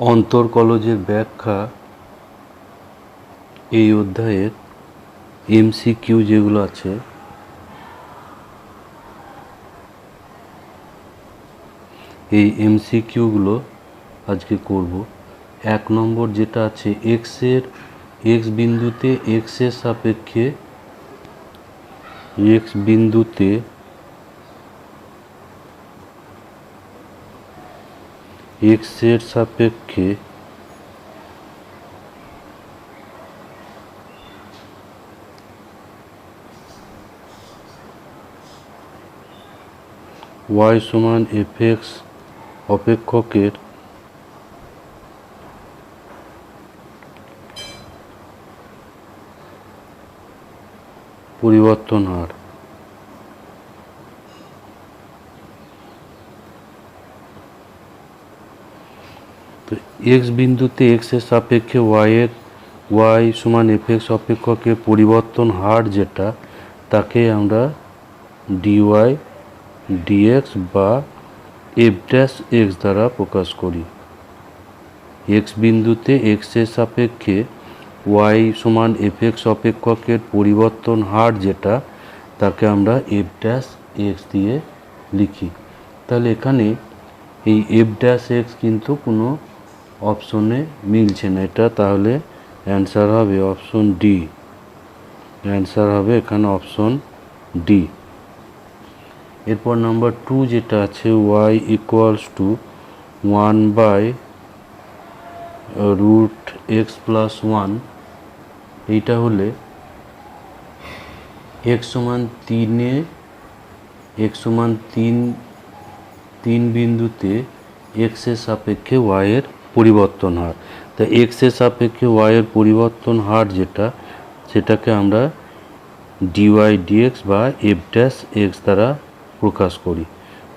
অন্তর্কলজের ব্যাখ্যা এই অধ্যায়ের এমসিকিউ যেগুলো আছে, এই এমসিকিউগুলো আজকে করব। এক নম্বর যেটা আছে এক্সের এক্স বিন্দুতে এক্সের সাপেক্ষে এক্স বিন্দুতে এক্সের সাপেক্ষে ওয়াই সমান এফ এক্স অপেক্ষকের পরিবর্তন হার তো এক্স বিন্দুতে এক্সের সাপেক্ষে ওয়াই এর ওয়াই সমান এফ এক্স অপেক্ষকের পরিবর্তন হার যেটা, তাকে আমরা ডিওয়াই ডিএক্স বা এফ ড্যাশ এক্স দ্বারা প্রকাশ করি। এক্স বিন্দুতে এক্সের সাপেক্ষে ওয়াই সমান এফ এক্স অপেক্ষকের পরিবর্তন হার যেটা, তাকে আমরা এফ ড্যাশ এক্স দিয়ে লিখি। তাহলে এখানে এই এফ ড্যাশ এক্স কিন্তু কোনো অপশনে মিলছে না। এটা তাহলে অ্যান্সার হবে অপশন ডি অ্যান্সার হবে এখানে অপশন ডি এরপর নাম্বার টু যেটা আছে y equals to one by root x plus one এইটা হলে এক্স সমান তিনে এক সমান তিন তিন বিন্দুতে এক্সের সাপেক্ষে ওয়াইয়ের পরিবর্তন হার তা এক্সের সাপেক্ষে ওয়াইয়ের পরিবর্তন হার যেটা, সেটাকে আমরা ডিওয়াই ডিএক্স বা এফ ড্যাশ এক্স দ্বারা প্রকাশ করি।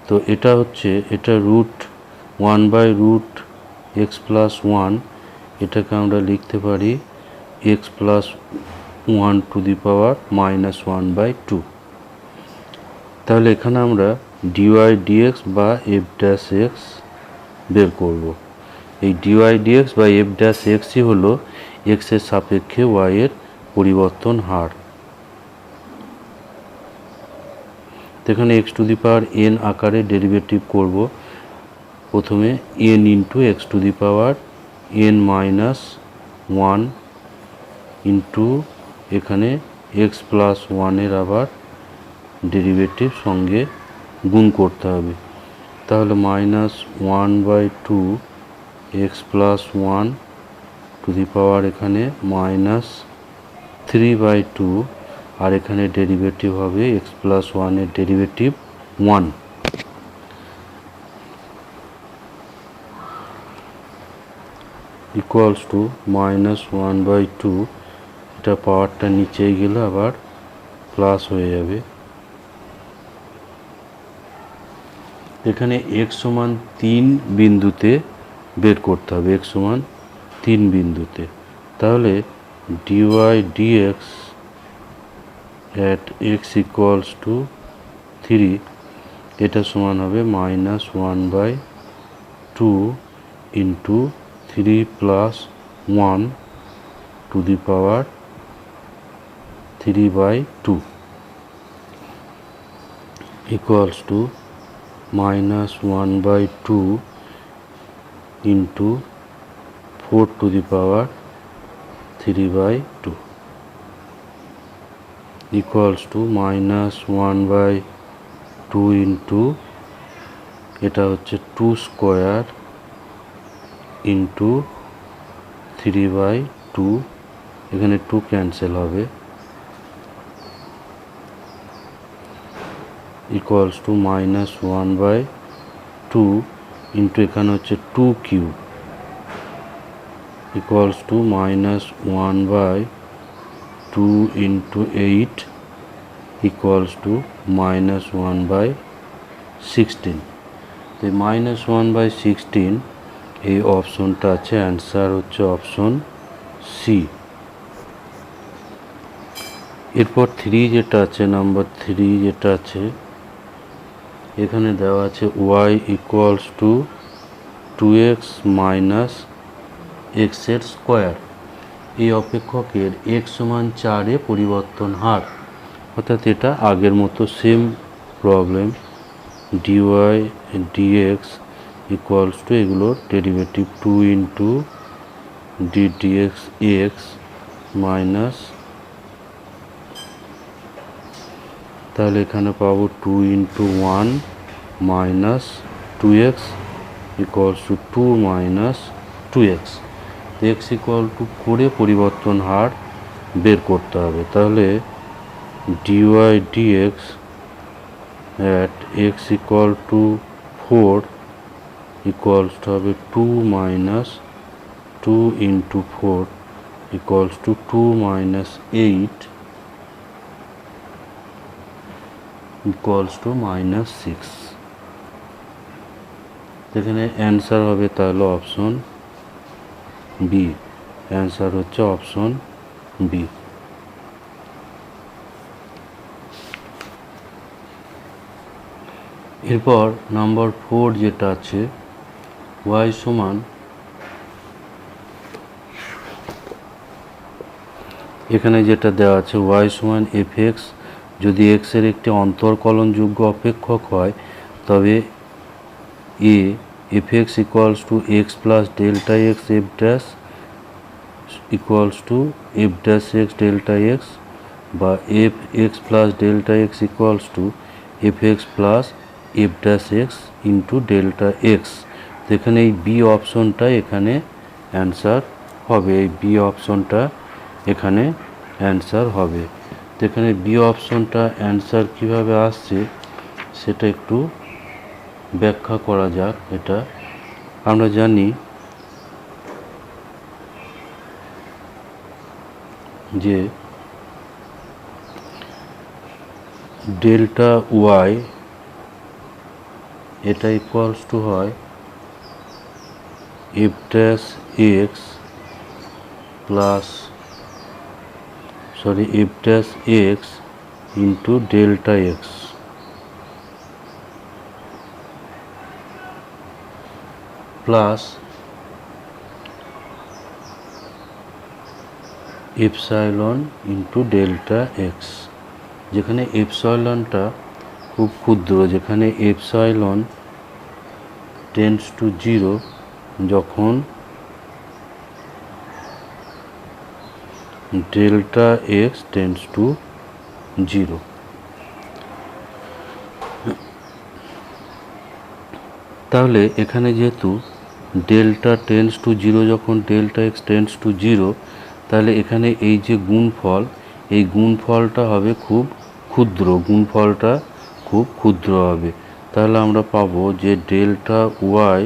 তো এটা হচ্ছে, এটা root one by root x plus one এটাকে আমরা লিখতে পারি x plus one to the power minus one by two তাহলে এখানে আমরা ডিওয়াই ডিএক্স বা এফ ড্যাশ এক্স বের করব। এই ডিওয়াই ডিএক্স বা এফ ড্যাশ এক্সই হলো এক্সের সাপেক্ষে ওয়াইয়ের পরিবর্তন হার। এখানে x to the power n আকারে ডেরিভেটিভ করব। প্রথমে n into x to the power n minus one into এখানে এক্স প্লাস ওয়ানের আবার ডেরিভেটিভ সঙ্গে গুণ করতে হবে। তাহলে minus one by two x plus one to the power এখানে মাইনাস থ্রি বাই টু আর এখানে ডেরিভেটিভ হবে এক্স প্লাস ওয়ানের derivative one equals to minus one by two এটা পাওয়ারটা নিচে গেলে আবার প্লাস হয়ে যাবে। এখানে এক্স সমান তিন বিন্দুতে বের করতে হবে এক্স সমান তিন বিন্দুতে। তাহলে d y d x at x equals to three এটা সমান হবে minus one by two into three plus one to the power three by two equals to minus one by two into four to the power three by two equals to minus one by two into এটা হচ্ছে two square into three by two এখানে two cancel হবে equals to minus one by two into এখানে হচ্ছে two cube equals to minus one by two into eight equals to minus one by sixteen তো minus one by sixteen এই অপশনটা আছে answer হচ্ছে option C এরপর three যেটা আছে নাম্বার থ্রি যেটা আছে এখানে দেওয়া আছে y equals to two x minus এক্সের স্কোয়ার এই অপেক্ষকের এক্স সমান চারে পরিবর্তন হার। অর্থাৎ এটা আগের মতো same problem d y d x equals to এগুলোর derivative two into d d x x minus তাহলে এখানে পাবো two into one minus two x equals to two minus two x x equal to করে পরিবর্তন হার বের করতে হবে। তাহলে d y d x at x equal to four equals to হবে two minus two into four equals to two minus eight equals to minus six এখানে answer হবে তাহলে অপশন বি অ্যান্সার হচ্ছে অপশন বি এরপর number four যেটা আছে Y সমান এখানে যেটা দেওয়া আছে ওয়াই সমান এফ এক্স যদি এক্সের একটি অন্তর্কলনযোগ্য অপেক্ষক হয়, তবে এ f x equals to x plus delta x f dash equals to f dash x delta x বা f x plus delta x equals to f x plus f dash x into delta x তো এখানে এই B অপশনটা এখানে answer হবে। এই B অপশনটা এখানে অ্যান্সার হবে। এখানে বি অপশনটা অ্যান্সার কীভাবে আসছে, সেটা একটু ব্যাখ্যা করা যাক। এটা আমরা জানি যে ডেল্টা ওয়াই এটা ইকুয়ালস টু হয় f dash x plus sorry f dash x into delta x plus epsilon into delta x যেখানে এপসাইলনটা খুব ক্ষুদ্র, যেখানে এপসাইলন টেন্স টু জিরো যখন delta x tends to zero তাহলে এখানে যেহেতু ডেল্টা টেন্স টু জিরো যখন delta x tends to zero তাহলে এখানে এই যে গুণফল, এই গুণফলটা হবে খুব ক্ষুদ্র, গুণফলটা খুব ক্ষুদ্র হবে। তাহলে আমরা পাবো যে delta y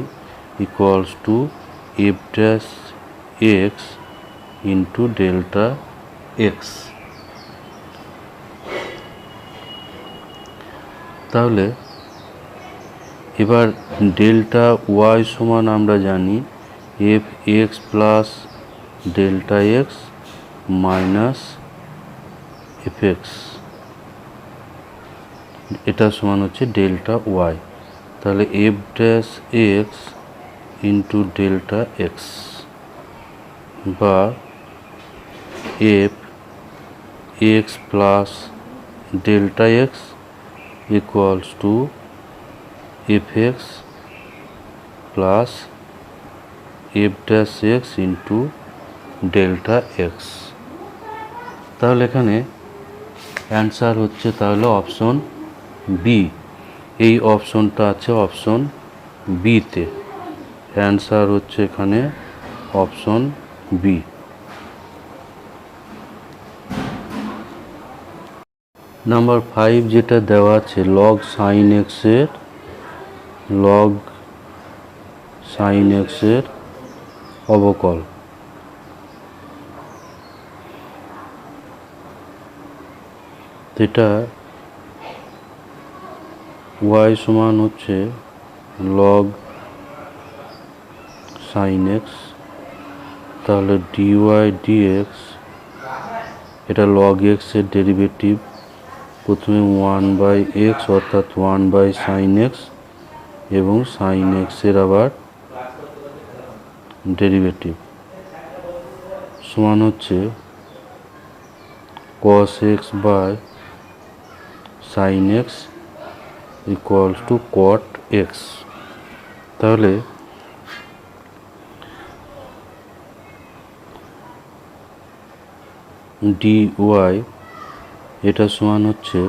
equals to f dash x into delta x তাহলে এবার ডেল্টা ওয়াই সমান আমরা জানি f x plus delta x minus f x এটা সমান হচ্ছে ডেল্টা ওয়াই তাহলে f dash x into delta x বা f x plus delta x equals to f x plus f dash x into delta x তাহলে এখানে answer হচ্ছে তাহলে option B এই অপশনটা আছে অপশন বিতে অ্যান্সার হচ্ছে এখানে অপশন বি নাম্বার ফাইভ যেটা দেওয়া আছে লগ সাইন এক্সের লগ সাইন এক্সের অবকল। এটা ওয়াই সমান হচ্ছে লগ সাইন এক্স তাহলে ডিওয়াই ডিএক্স এটা লগ এক্সের ডেরিভেটিভ প্রথমে ওয়ান বাই এক্স অর্থাৎ ওয়ান বাই সাইন এক্স এবং সাইন এক্সের আবার ডেরিভেটিভ সমান হচ্ছে cos x by sine x equals to cot x তাহলে ডি ওয়াই এটা সমান হচ্ছে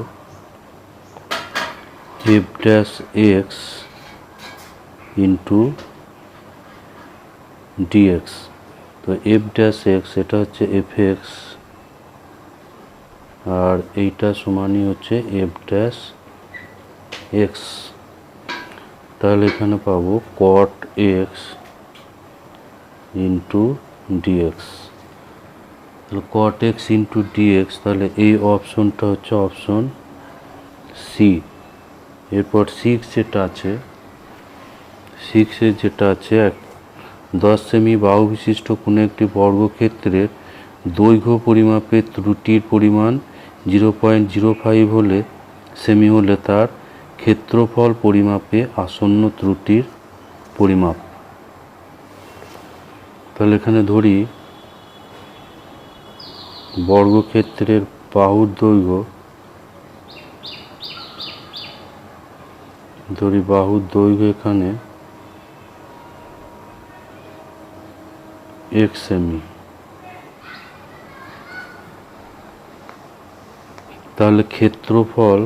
f dash x into d x তো এফ ড্যাশ এক্স এটা হচ্ছে এফ এক্স আর এইটা সমানই হচ্ছে এফ ড্যাশ এক্স তাহলে এখানে পাবো কট এক্স ইন্টু ডিএক্স তাহলে কট এক্স ইন্টু ডিএক্স তাহলে এই অপশনটা হচ্ছে অপশন সি এরপর সিক্স যেটা আছে সিক্সের যেটা আছে, এক, দশ সেমি বাহু বিশিষ্ট কোনো একটি বর্গক্ষেত্রের দৈর্ঘ্য পরিমাপে ত্রুটির পরিমাণ জিরো পয়েন্ট জিরো ফাইভ হলে সেমি হলে তার ক্ষেত্রফল পরিমাপে আসন্ন ত্রুটির পরিমাপ। তাহলে এখানে ধরি বর্গক্ষেত্রের বাহুর দৈর্ঘ্য ধরি বাহুর দৈর্ঘ্য এখানে এক সেমি তাহলে ক্ষেত্রফল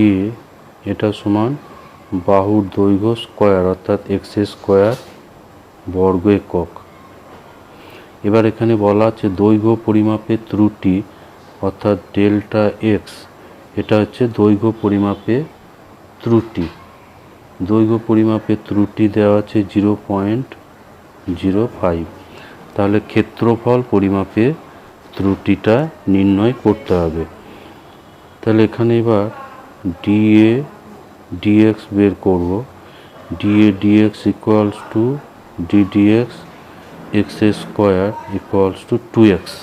এ এটা সমান বাহুর দৈর্ঘ্য স্কোয়ার অর্থাৎ এক্স স্কোয়ার বর্গ একক। এবার এখানে বলা আছে দৈর্ঘ্য পরিমাপে ত্রুটি, অর্থাৎ ডেল্টা এক্স এটা হচ্ছে দৈর্ঘ্য পরিমাপে ত্রুটি। দৈর্ঘ্য পরিমাপে ত্রুটি দেওয়া আছে জিরো পয়েন্ট জিরো ফাইভ তাহলে ক্ষেত্রফল পরিমাপে ত্রুটিটা নির্ণয় করতে হবে। তাহলে এখানে এবার ডিএ ডিএক্স বের করব। D a d x equals to d d x x square equals to two x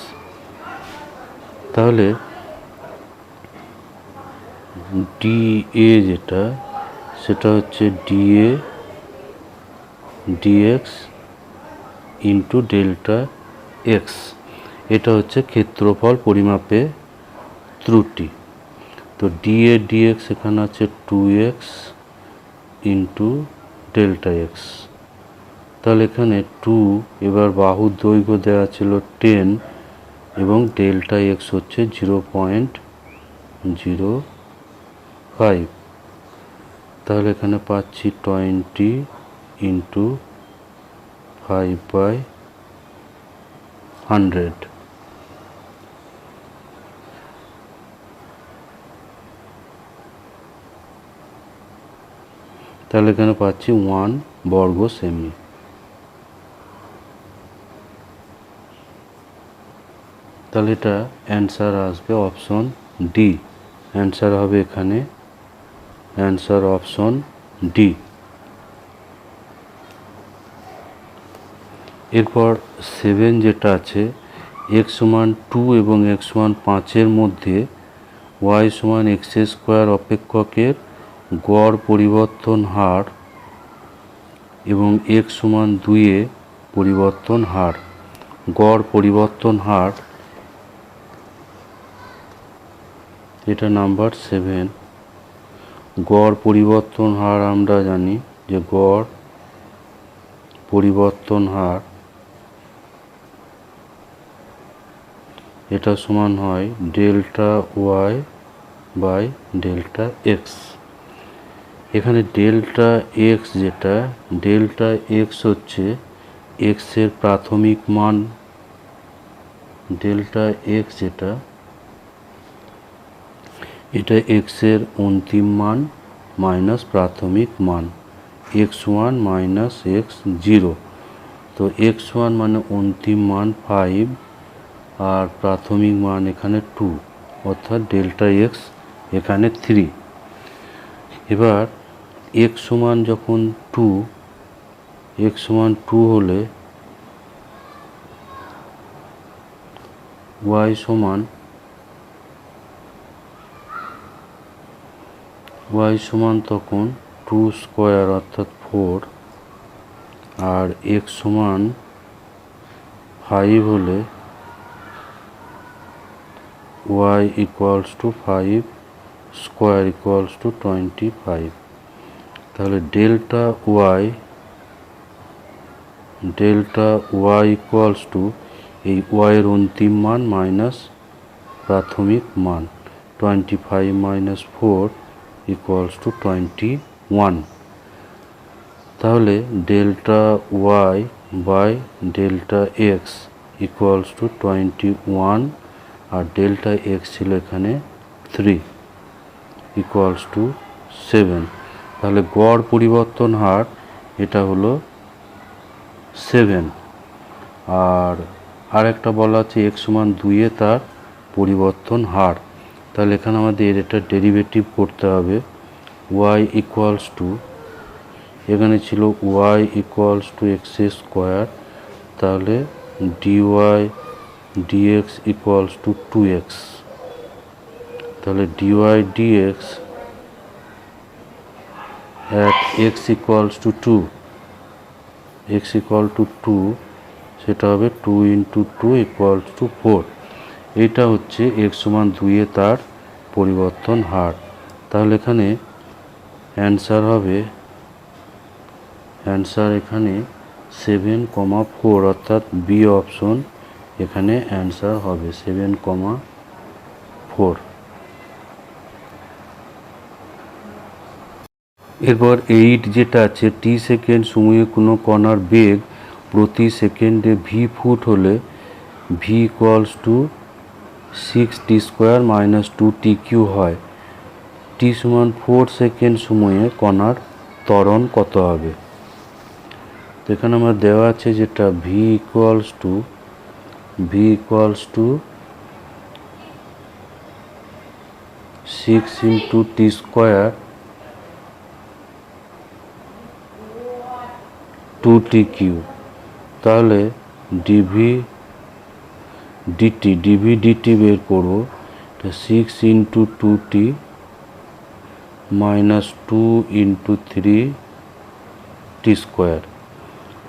তাহলে ডিএ যেটা, সেটা হচ্ছে d a d x into delta x এটা হচ্ছে ক্ষেত্রফল পরিমাপে ত্রুটি। তো ডিএ ডিএক্স এখানে আছে two x into delta x তাহলে এখানে টু এবার বাহুর দৈর্ঘ্য দেওয়া ছিল টেন এবং ডেল্টা এক্স হচ্ছে জিরো পয়েন্ট জিরো ফাইভ তাহলে এখানে পাচ্ছি twenty into five by hundred তাহলে এখানে পাচ্ছি ওয়ান বর্গ সেমি তাহলে এটা অ্যান্সার আসবে অপশন ডি অ্যান্সার হবে এখানে অ্যান্সার অপশন ডি এরপর সেভেন যেটা আছে এক্স সমান টু এবং এক্স সমান পাঁচের মধ্যে ওয়াই সমান এক্স স্কোয়ার অপেক্ষকের গড় পরিবর্তন হার এবং এক্স সমান দুইয়ে পরিবর্তন হার। গড় পরিবর্তন হার, এটা নাম্বার সেভেন গড় পরিবর্তন হার আমরা জানি যে গড় পরিবর্তন হার, এটা সমান হয় delta y by delta x এখানে ডেল্টা এক্স যেটা, ডেল্টা এক্স হচ্ছে এক্সের প্রাথমিক মান। ডেল্টা এক্স যেটা, এটা এক্সের অন্তিম মান মাইনাস প্রাথমিক মান। X one minus x zero. তো এক্স ওয়ান মানে অন্তিম মান ফাইভ আর প্রাথমিক মান এখানে টু, অর্থাৎ ডেল্টা এক্স এখানে থ্রি। এবার এক্স সমান যখন টু এক্স সমান টু হলে ওয়াই সমান ওয়াই সমান তখন টু স্কোয়ার অর্থাৎ ফোর আর এক্স সমান ফাইভ হলে y equals to five square equals to twenty five তাহলে delta y delta y equals to এই ওয়াইয়ের অন্তিম মান মাইনাস প্রাথমিক মান twenty five minus four equals to twenty one তাহলে delta y by delta x equals to twenty one R delta x ছিল এখানে থ্রি ইকুয়ালস টু সেভেন তাহলে গড় পরিবর্তন হার এটা হলো সেভেন আর আরেকটা বলা আছে এক সমান দুইয়ে তার পরিবর্তন হার। তাহলে এখানে আমাদের এটা ডেরিভেটিভ করতে হবে। ওয়াই ইকুয়ালস টু এখানে ছিল y equals to x square তাহলে d y d x equals to two x তাহলে d y d x at x equals to two x equal to two সেটা হবে two into two equals to four এটা হচ্ছে x সমান দুইয়ে তার পরিবর্তন হার। তাহলে এখানে অ্যান্সার হবে অ্যান্সার এখানে সেভেন কমা ফোর অর্থাৎ বি অপশন এখানে অ্যান্সার হবে সেভেন কমা ফোর এরপর এইট যেটা আছে টি সেকেন্ড সময়ে কোনো কণার বেগ প্রতি সেকেন্ডে ভি ফুট হলে v equals to six t square minus two t cube হয়। টি সমান ফোর সেকেন্ড সময়ে কণার ত্বরণ কত হবে? তো এখানে আমার দেওয়া আছে যেটা v equals to v equals to six into t square two t cube. তাহলে d v, d t d v, d t বের করব। Six into two t minus two into three t square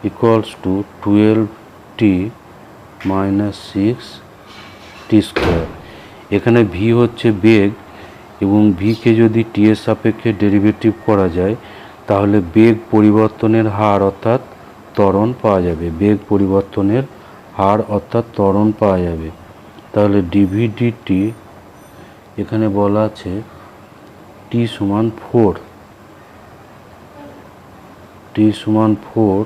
equals to twelve t minus six t square এখানে V হচ্ছে বেগ এবং V K যদি টি এর সাপেক্ষে ডেরিভেটিভ করা যায় তাহলে বেগ পরিবর্তনের হার অর্থাৎ ত্বরণ পাওয়া যাবে। বেগ পরিবর্তনের হার অর্থাৎ ত্বরণ পাওয়া যাবে। তাহলে ডিভিডিটি এখানে বলা আছে টি সমান ফোর টি সমান four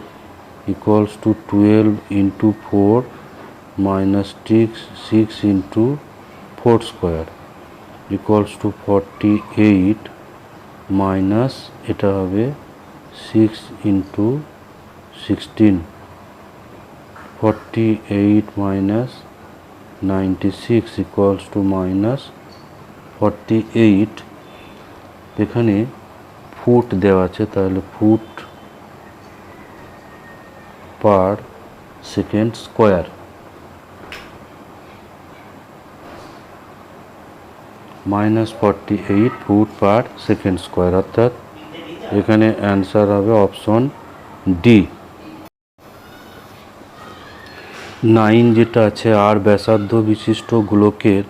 equals to twelve into four minus six six into four square equals to forty eight minus এটা হবে six into sixteen forty eight minus ninety six equals to minus forty eight এখানে foot দেওয়া আছে, তাহলে foot per second square minus forty eight foot per second square অর্থাৎ এখানে answer হবে option D nine যেটা আছে, আর ব্যাসার্ধ বিশিষ্ট গোলকের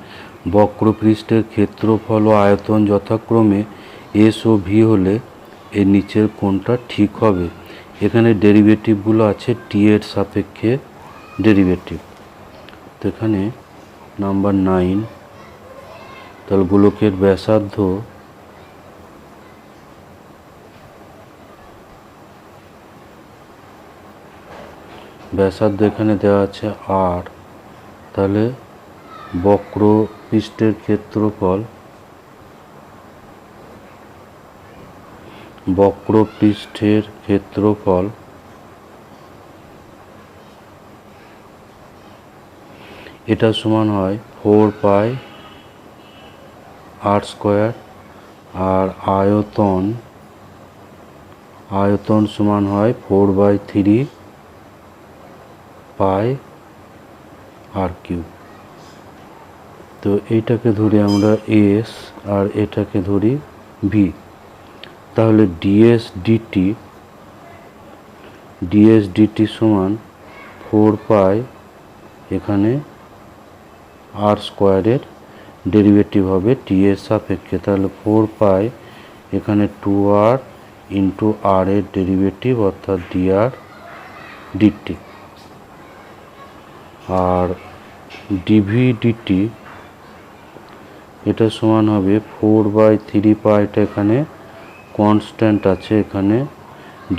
বক্রপৃষ্ঠের ক্ষেত্রফল ও আয়তন যথাক্রমে এস ও ভি হলে এর নিচের কোনটা ঠিক হবে। এখানে ডেরিভেটিভগুলো আছে টি এর সাপেক্ষে ডেরিভেটিভ তো এখানে নাম্বার নাইন তাহলে গোলকের ব্যাসার্ধ ব্যাসার্ধ এখানে দেওয়া আছে আর তাহলে বক্র পৃষ্ঠের ক্ষেত্রফল বক্র পৃষ্ঠের ক্ষেত্রফল এটা সমান হয় ফোর পাই আর স্কোয়ার আর আয়তন আয়তন সমান হয় four by three pi r cube. তো এইটাকে ধরি আমরা এস আর এটাকে ধরি ভি। তাহলে d s d t d s d t সমান ফোর পাই এখানে আর স্কোয়ারের ডেরিভেটিভ হবে টি সাপেক্ষে। তাহলে ফোর পাই এখানে টু আর ইন্টু আর এর ডেরিভেটিভ অর্থাৎ ডিআর ডিটি। আর ডিভিডিটি এটা সমান হবে ফোর বাই থ্রি পাইটা এখানে কনস্ট্যান্ট আছে এখানে।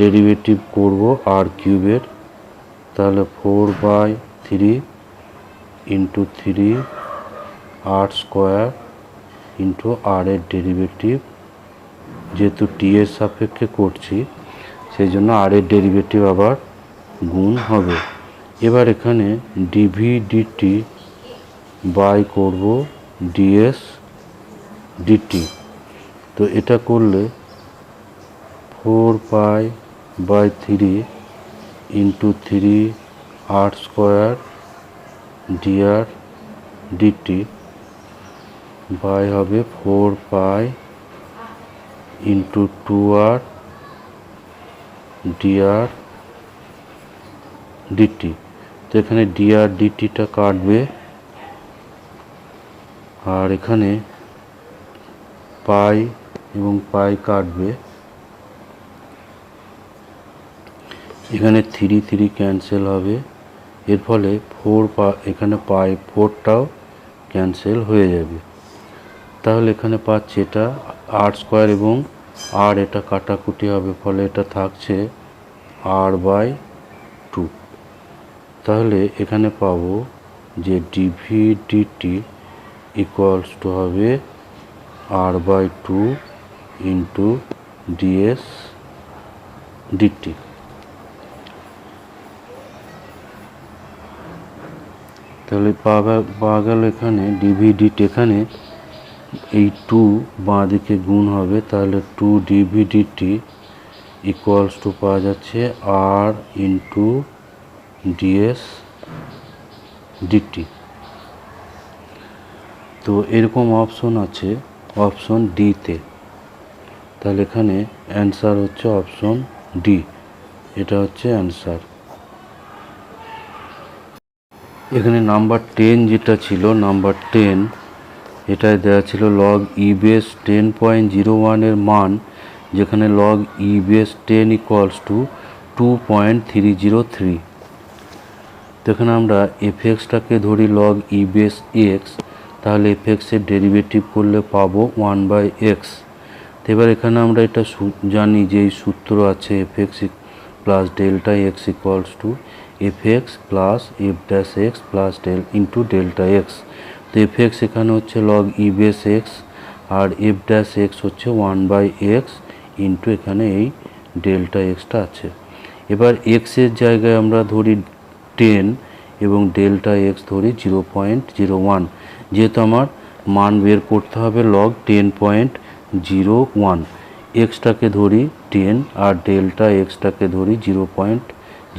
ডেরিভেটিভ করব আর কিউবের তাহলে four by three into three r square into r এর ডেরিভেটিভ যেহেতু টি এর সাপেক্ষে করছি, সেই জন্য আর এর ডেরিভেটিভ আবার গুণ হবে। এবার এখানে d v d t by করব ডিএস ডিটি তো এটা করলে four pi by three into three r square d r d t by হবে four pi into two r d r d t তো এখানে ডিআর ডিটিটা কাটবে। আর এখানে পাই এবং পাই কাটবে। এখানে থ্রি থ্রি ক্যান্সেল হবে। এর ফলে ফোর পা, এখানে পাই ফোরটাও ক্যান্সেল হয়ে যাবে। তাহলে এখানে পাচ্ছে এটা আর স্কোয়ার এবং আর এটা কাটাকুটি হবে, ফলে এটা থাকছে আর বাই তাহলে এখানে পাবো যে ডিভি ডিটি ইকুয়ালস টু হবে r by two into d s d t তাহলে পাওয়া গেল এখানে ডিভি ডিভিডিটি এখানে এই টু বাঁ দিকে গুণ হবে, তাহলে টু ডিভিডিটি ইকুয়ালস টু পাওয়া যাচ্ছে আর ইন্টু ডিএস ডিটি তো এরকম অপশন আছে অপশন ডিতে তাহলে এখানে অ্যান্সার হচ্ছে অপশন ডি এটা হচ্ছে অ্যান্সার এখানে নাম্বার টেন যেটা ছিল নাম্বার টেন এটায় দেওয়া ছিল log e base ten point zero ওয়ানের মান, যেখানে log e base ten equals to two point three zero three তো এখানে আমরা এফ এক্সটাকে ধরি লগ ই বেস এক্স তাহলে এফ এক্সের ডেরিভেটিভ করলে পাবো ওয়ান বাই এক্স তো এবার এখানে আমরা এটা জানি যে এই সূত্র আছে f x plus delta x equals to f x plus f dash x plus del into delta x তো এফ এক্স এখানে হচ্ছে লগ ই বেস এক্স আর এফ ড্যাশ এক্স হচ্ছে ওয়ান বাই এক্স ইন্টু এখানে এই ডেল্টা এক্সটা আছে। এবার এক্সের জায়গায় আমরা ধরি টেন এবং ডেল্টা এক্স ধরি জিরো পয়েন্ট জিরো ওয়ান যেহেতু আমার মান বের করতে হবে log ten point zero one এক্সটাকে ধরি টেন আর ডেল্টা এক্সটাকে ধরি জিরো পয়েন্ট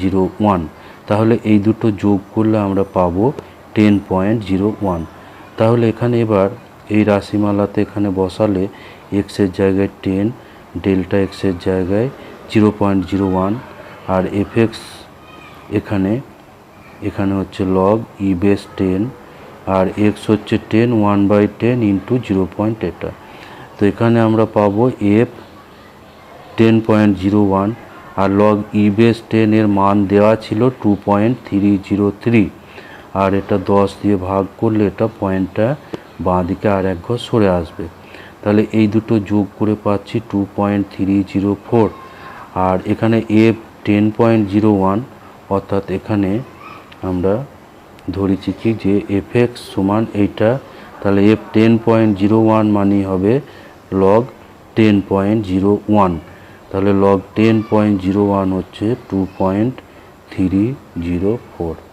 জিরো ওয়ান তাহলে এই দুটো যোগ করলে আমরা পাবো টেন পয়েন্ট জিরো ওয়ান তাহলে এখানে এবার এই রাশিমালাতে এখানে বসালে এক্সের জায়গায় টেন ডেল্টা এক্সের জায়গায় জিরো পয়েন্ট জিরো ওয়ান আর এফ এক্স এখানে এখানে হচ্ছে লগ ই বেস টেন আর এক্স হচ্ছে ten one by ten into zero point এটা তো এখানে আমরা পাবো f ten point zero one আর লগ ই বেস টেন এর মান দেওয়া ছিল two point three zero three আর এটা দশ দিয়ে ভাগ করলে এটা পয়েন্টটা বাঁ দিকে আর এক ঘর সরে আসবে। তাহলে এই দুটো যোগ করে পাচ্ছি two point three zero four আর এখানে f ten point zero one অর্থাৎ এখানে আমরা ধরেছি কি যে এফ এক্স সমান এইটা, তাহলে f ten point zero one মানেই হবে log ten point zero one তাহলে log ten point zero one হচ্ছে two point three zero four